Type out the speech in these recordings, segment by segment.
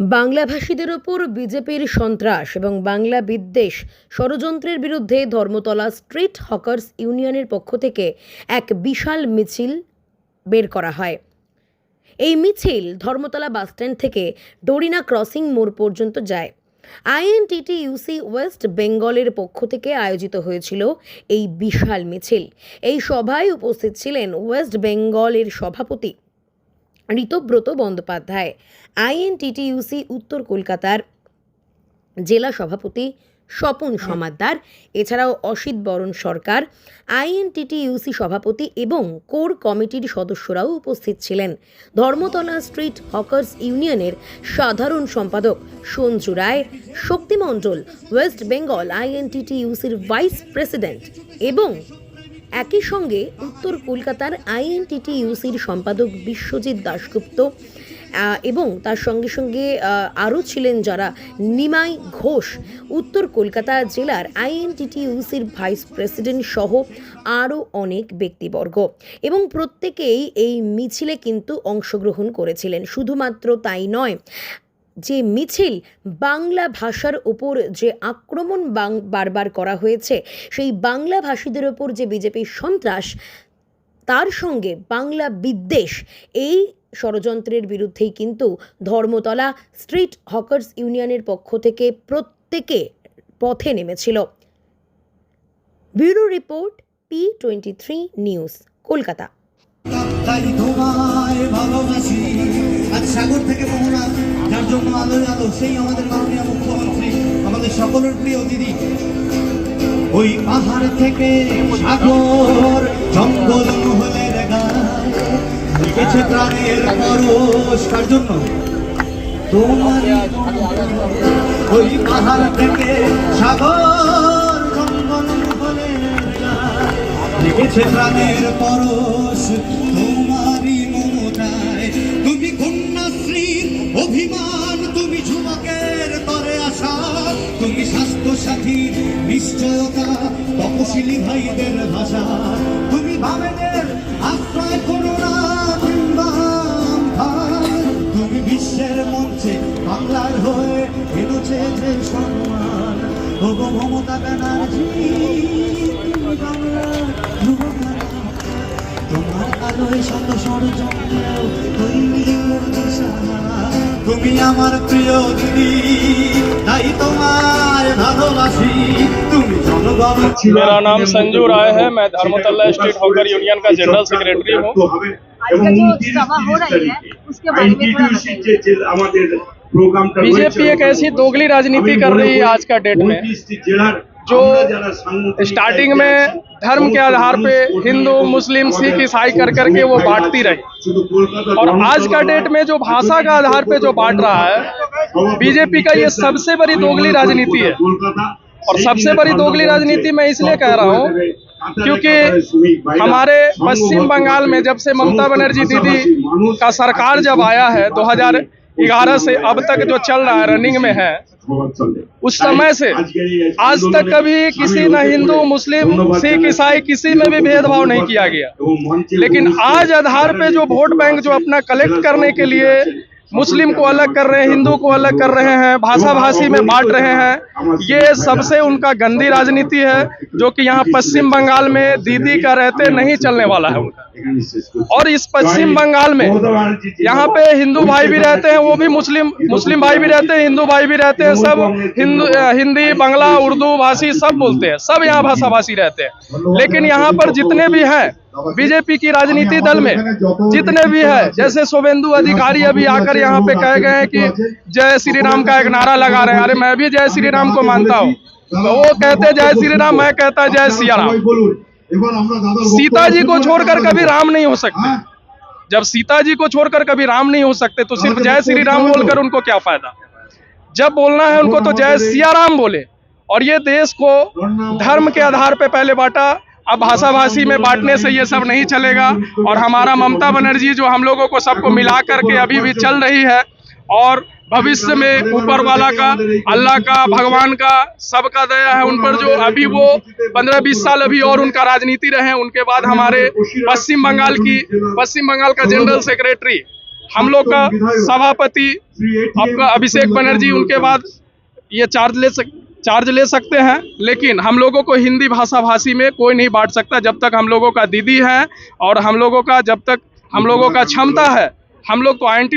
বাংলাভাষীদের ওপর বিজেপির সন্ত্রাস এবং বাংলা বিদ্বেষ ষড়যন্ত্রের বিরুদ্ধে ধর্মতলা স্ট্রিট হকার্স ইউনিয়নের পক্ষ থেকে এক বিশাল মিছিল বের করা হয়। এই মিছিল ধর্মতলা বাসস্ট্যান্ড থেকে ডোরিনা ক্রসিং মোড় পর্যন্ত যায়। আইএনটিটি ইউসি ওয়েস্ট বেঙ্গলের পক্ষ থেকে আয়োজিত হয়েছিল এই বিশাল মিছিল। এই সভায় উপস্থিত ছিলেন ওয়েস্ট বেঙ্গলের সভাপতি ঋতব্রত বন্দ্যোপাধ্যায়। আইএনটিটিইউসি উত্তর কলকাতার জেলা সভাপতি স্বপন সমাদ্দার এছাড়াও অসিত বরণ সরকার আইএনটিটিইউসি সভাপতি এবং কোর কমিটির সদস্যরাও উপস্থিত ছিলেন। ধর্মতলা স্ট্রিট হকার্স ইউনিয়নের সাধারণ সম্পাদক সঞ্জু রায় শক্তিমণ্ডল ওয়েস্ট বেঙ্গল আইএনটিটিইউসির ভাইস প্রেসিডেন্ট এবং একই সঙ্গে উত্তর কলকাতার আইএনটিটি ইউসির সম্পাদক বিশ্বজিৎ দাশগুপ্ত এবং তার সঙ্গে সঙ্গে আরও ছিলেন যারা নিমাই ঘোষ, উত্তর কলকাতা জেলার আইএনটিটিইউসির ভাইস প্রেসিডেন্ট সহ আরও অনেক ব্যক্তিবর্গ। এবং প্রত্যেকেই এই মিছিলে কিন্তু অংশগ্রহণ করেছিলেন। শুধুমাত্র তাই নয় যে মিছিল বাংলা ভাষার ওপর যে আক্রমণ বারবার করা হয়েছে, সেই বাংলা ভাষীদের ওপর যে বিজেপির সন্ত্রাস, তার সঙ্গে বাংলা বিদ্বেষ, এই ষড়যন্ত্রের বিরুদ্ধেই কিন্তু ধর্মতলা স্ট্রিট হকার্স ইউনিয়নের পক্ষ থেকে প্রত্যেকে পথে নেমেছিল। Bureau report, P twenty three news, Kolkata. আজ সাগর থেকে মোহনা, যার জন্য আলোয় আলো, সেই আমাদের মাননীয় মুখ্যমন্ত্রী, আমাদের সকলের প্রিয় দিদি। ওই পাহাড় থেকে সাগর, জঙ্গল মহলের প্রাণের পরশ, কার জন্য? তোমার ওই পাহাড় থেকে সাগর, জঙ্গল মহলের প্রাণের পরশ অভিমান, তুমি যুবকের তরে আসা। তুমি স্বাস্থ্য সাথী নিশ্চয়তা, তপশিলি ভাইদের ভাষা। তুমি বামেদের আশ্রয় করো তুমি বিশ্বের মঞ্চে বাংলার হয়ে এনেছে যে সম্মান। ওগো মমতা ব্যানার্জি বাংলার তোমার আলোয় শত ষড়যন্ত্রেও তৈরি। তুমি আমার প্রিয় দিদি তাই তোমার ভালোবাসি তুমি জনগণ मेरा नाम संजू राय है मैं धर्मतल्ला स्ट्रीट हॉकर यूनियन का जनरल सेक्रेटरी हूँ आज का जो सभा हो रही है उसके बारे में थोड़ा बताइए আমাদের প্রোগ্রামটা बीजेपी एक ऐसी दोगली राजनीति कर रही है आज का डेट में जो स्टार्टिंग में धर्म के आधार पे हिंदू मुस्लिम सिख ईसाई कर करके वो बांटती रही। और आज का डेट में जो भाषा का आधार पे जो बांट रहा है बीजेपी का ये सबसे बड़ी दोगली राजनीति है। और सबसे बड़ी दोगली राजनीति मैं इसलिए कह रहा हूँ क्योंकि हमारे पश्चिम बंगाल में जब से ममता बनर्जी दीदी का सरकार जब आया है 2011 से अब तक जो चल रहा है रनिंग में है उस समय से आज तक कभी किसी न हिंदू मुस्लिम सिख ईसाई किसी में भी भेदभाव नहीं किया गया। लेकिन आज आधार पे जो वोट बैंक जो अपना कलेक्ट करने के लिए मुस्लिम को अलग कर रहे हैं, हिंदू को अलग कर रहे हैं भाषा भाषी में बांट रहे हैं। ये सबसे उनका गंदी राजनीति है, जो कि यहाँ पश्चिम बंगाल में दीदी का रहते नहीं चलने वाला है उनका। और इस पश्चिम बंगाल में यहाँ पे हिंदू भाई भी रहते हैं, वो भी मुस्लिम मुस्लिम भाई भी रहते हैं, हिंदू भाई भी रहते हैं, सब हिंदू हिंदी, बांग्ला, उर्दू, भाषी सब बोलते हैं, सब यहाँ भाषा भाषी रहते हैं। लेकिन यहाँ पर जितने भी हैं बीजेपी की राजनीति दल में जितने भी है जैसे शुभेंदु अधिकारी अभी आकर यहाँ पे कह गए हैं कि जय श्री राम का एक नारा लगा रहे हैं। अरे मैं भी जय श्री राम को मानता हूँ। तो वो कहते जय श्री राम मैं कहता जय सिया राम सीता जी को छोड़कर कभी राम नहीं हो सकते। जब सीता जी को छोड़कर कभी राम नहीं हो सकते तो सिर्फ़ जय श्री राम बोलकर उनको क्या फ़ायदा? जब बोलना है उनको तो जय सिया राम बोले। और ये देश को धर्म के आधार पे पहले बांटा अब भाषा भाषी में बांटने से ये सब नहीं चलेगा। और हमारा ममता बनर्जी जो हम लोगों को सबको मिला करके अभी भी चल रही है और भविष्य में ऊपर वाला का अल्लाह का भगवान का सबका दया है उन पर जो अभी वो पंद्रह बीस साल अभी और उनका राजनीति रहे उनके बाद हमारे पश्चिम बंगाल की पश्चिम बंगाल का जनरल सेक्रेटरी हम लोग का सभापति आपका अभिषेक बनर्जी उनके बाद ये चार्ज ले सक चार्ज ले सकते हैं लेकिन हम लोगों को हिंदी भाषा भाषी में कोई नहीं बांट सकता जब तक हम लोगों का दीदी है और हम लोगों का जब तक हम लोगों का क्षमता है हम लोग तो आई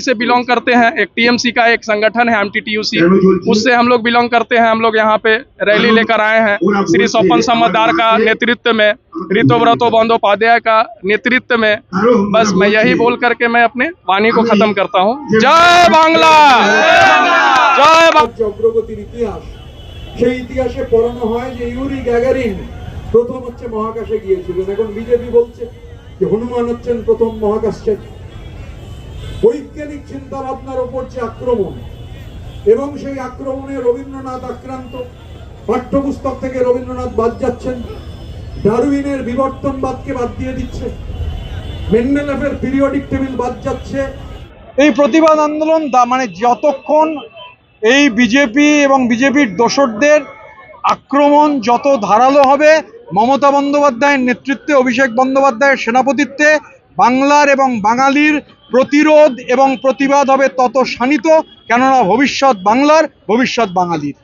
से बिलोंग करते हैं एक टीएमसी का एक संगठन है एम उससे हम लोग बिलोंग करते हैं हम लोग यहाँ पे रैली लेकर आए हैं श्री सोपन समदार का नेतृत्व में ऋतुव्रतो बंदोपाध्याय का नेतृत्व में बस मैं यही बोल करके मैं अपने वाणी को खत्म करता हूँ। जय बांग्ला। जय चक्रवर्ती সেই ইতিহাসে পড়ানো হয় যে ইউরি গ্যাগারিন প্রথম হচ্ছে মহাকাশে গিয়েছিলেন। এখন বিজেপি বলছে যে হনুমান হচ্ছেন প্রথম মহাকাশচারী বৈজ্ঞানিক চিন্তা ভাবনার ওপর যে আক্রমণ এবং সেই আক্রমণে রবীন্দ্রনাথ আক্রান্ত, পাঠ্যপুস্তক থেকে রবীন্দ্রনাথ বাদ যাচ্ছেন, ডারউইনের বিবর্তনবাদকে বাদ দিয়ে দিচ্ছে, মেন্ডেলেফের পিরিয়ডিক টেবিল বাদ যাচ্ছে। এই প্রতিবাদ আন্দোলন মানে যতক্ষণ এই বিজেপি এবং বিজেপির দোসরদের আক্রমণ যত ধারালো হবে, মমতা বন্দ্যোপাধ্যায়ের নেতৃত্বে, অভিষেক বন্দ্যোপাধ্যায়ের সেনাপতিত্বে, বাংলার এবং বাঙালির প্রতিরোধ এবং প্রতিবাদ হবে তত শানিত, কেননা ভবিষ্যৎ বাংলার, ভবিষ্যৎ বাঙালির।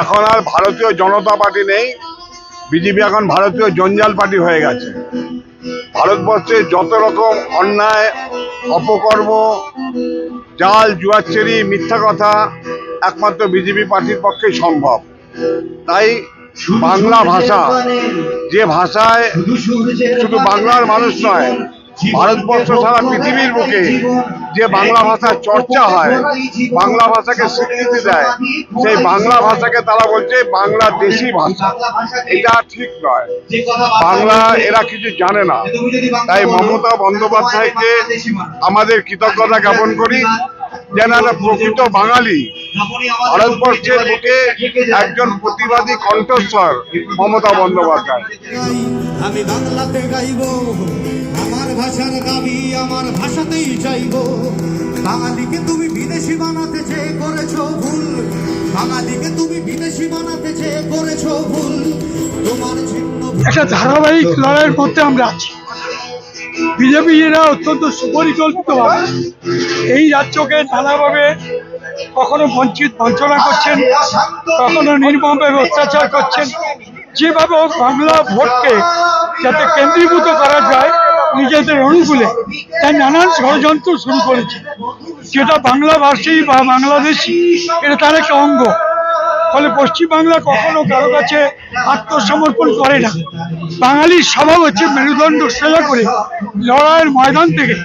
এখন আর ভারতীয় জনতা পার্টি নেই। বিজেপি এখন ভারতীয় জঞ্জাল পার্টি হয়ে গেছে। ভারতবর্ষে যত রকম অন্যায়, অপকর্ম, জাল, জুয়াচ্ছেরি, মিথ্যা কথা একমাত্র বিজেপি পার্টির পক্ষে সম্ভব। তাই বাংলা ভাষা, যে ভাষায় শুধু বাংলার মানুষ নয় ভারতবর্ষ সারা পৃথিবীর বুকে যে বাংলা ভাষার চর্চা হয়, বাংলা ভাষাকে স্বীকৃতি দেয়, সেই বাংলা ভাষাকে তারা বলছে বাংলাদেশি ভাষা। এটা ঠিক নয়। বাংলা এরা কিছু জানে না। তাই মমতা বন্দ্যোপাধ্যায়কে আমাদের কৃতজ্ঞতা জ্ঞাপন করি, যেন একটা প্রকৃত বাঙালি ভারতবর্ষের বুকে একজন প্রতিবাদী কণ্ঠস্বর মমতা বন্দ্যোপাধ্যায়। আমি বাংলাতে গাইব। ভাষার দাবি আমার ভাষাতেই চাইব। বাঙালিকে তুমি বিদেশি বানাতে চেয়ে করেছ ভুল। বাঙালিকে তুমি বিদেশি বানাতে চেয়ে করেছ ভুল। তোমার একটা ধারাবাহিক লড়াইয়ের মধ্যে আমরা আছি। বিজেপি এরা অত্যন্ত সুপরিকল্পিতভাবে এই রাজ্যকে নানাভাবে কখনো বঞ্চিত, বঞ্চনা করছেন, কখনো নির্মমভাবে অত্যাচার করছেন। যেভাবে বাংলা ভোটকে যাতে কেন্দ্রীভূত করা যায় নিজেদের অনুকূলে। তাই নানান ষড়যন্ত্র শুরু করেছে। যেটা বাংলাভাষী বা বাংলাদেশি, এটা তার একটা অঙ্গ। ফলে পশ্চিমবাংলা কখনো কারও কাছে আত্মসমর্পণ করে না। বাঙালির স্বভাব হচ্ছে মেরুদণ্ড সোজা করে লড়াইয়ের ময়দান থেকে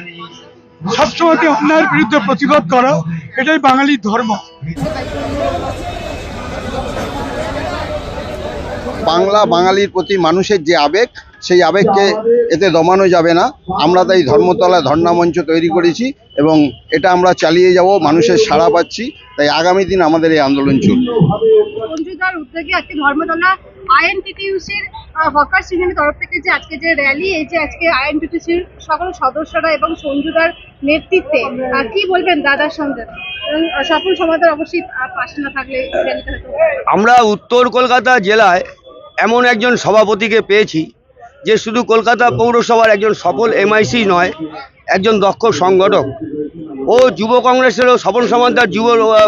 সবসময় অন্যায়ের বিরুদ্ধে প্রতিবাদ করা, এটাই বাঙালির ধর্ম। বাংলা বাঙালির প্রতি মানুষের যে আবেগ সেই আবেগকে এতে দমানো যাবে না। আমরা তাই ধর্মতলা ধর্ণা মঞ্চ তৈরি করেছি এবং এটা আমরা চালিয়ে যাব মানুষের সাড়া পাচ্ছি। তাই আগামী দিন আমাদের এই আন্দোলন চলবে। সঞ্জুদার উদ্যোগে আজকে ধর্মতলা আইএনটিটিউসির হকার্স ইউনিয়নের তরফ থেকে যে আজকে যে র্যালি এই যে আজকে আইএনটিটিউসির সকল সদস্যরা এবং সঞ্জুদার নেতৃত্বে কি বলবেন দাদার সঙ্গে? এবং সফল সমাধান অবশ্যই পাশে না থাকলে আমরা উত্তর কলকাতা জেলায় এমন একজন সভাপতিকে পেয়েছি। যে শুধু কলকাতা পৌরসভার একজন সফল এমআইসি নয়, একজন দক্ষ সংগঠক। ও যুব কংগ্রেসেরও স্বপন সমান্তার যুব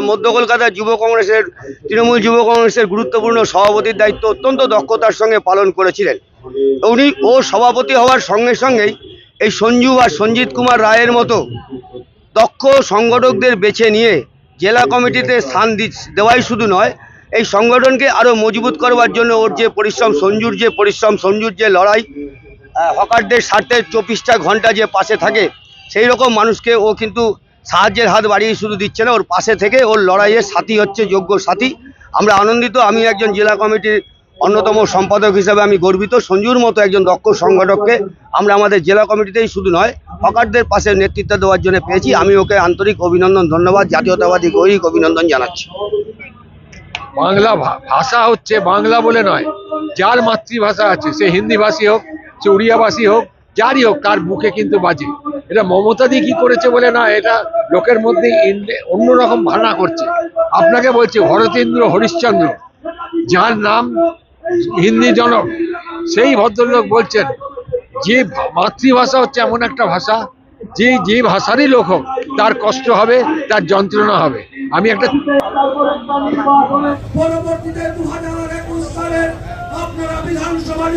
মধ্য কলকাতার যুব কংগ্রেসের, তৃণমূল যুব কংগ্রেসের গুরুত্বপূর্ণ সভাপতির দায়িত্ব অত্যন্ত দক্ষতার সঙ্গে পালন করেছিলেন। উনি ও সভাপতি হওয়ার সঙ্গে সঙ্গেই এই সঞ্জু আর সঞ্জিত কুমার রায়ের মতো দক্ষ সংগঠকদের বেছে নিয়ে জেলা কমিটিতে স্থান দেওয়াই শুধু নয় এই সংগঠনকে আরও মজবুত করবার জন্য ওর যে পরিশ্রম সঞ্জুর যে পরিশ্রম, সঞ্জুর যে লড়াই হকারদের স্বার্থে চব্বিশটা ঘণ্টা যে পাশে থাকে, সেই রকম মানুষকে ও কিন্তু সাহায্যের হাত বাড়িয়ে শুধু দিচ্ছে না, ওর পাশে থেকে ওর লড়াইয়ের সাথী হচ্ছে যোগ্য সাথী। আমরা আনন্দিত, আমি একজন জেলা কমিটির অন্যতম সম্পাদক হিসাবে আমি গর্বিত, সঞ্জুর মতো একজন দক্ষ সংগঠককে আমরা আমাদের জেলা কমিটিতেই শুধু নয়, হকারদের পাশে নেতৃত্ব দেওয়ার জন্য পেয়েছি। আমি ওকে আন্তরিক অভিনন্দন, ধন্যবাদ, জাতীয়তাবাদী, গৈরিক অভিনন্দন জানাচ্ছি। বাংলা ভাষা হচ্ছে বাংলা বলে নয়। যার মাতৃভাষা আছে, সে হিন্দি ভাষী হোক, সে উড়িয়া ভাষী হোক, যারই হোক, তার বুকে কিন্তু বাজে। এটা মমতা দি কি করেছে বলে না, এটা লোকের মধ্যে অন্যরকম ভাবনা করছে। আপনাকে বলছি, ভরতেন্দ্র হরিশ্চন্দ্র, যার নাম হিন্দি জনক, সেই ভদ্রলোক বলছেন, যে মাতৃভাষা হচ্ছে এমন একটা ভাষা, যে যে ভাষারই লোক হোক তার কষ্ট হবে, তার যন্ত্রণা হবে। আমি একটা পরবর্তীতে দু হাজার একুশ সালের আপনারা বিধানসভা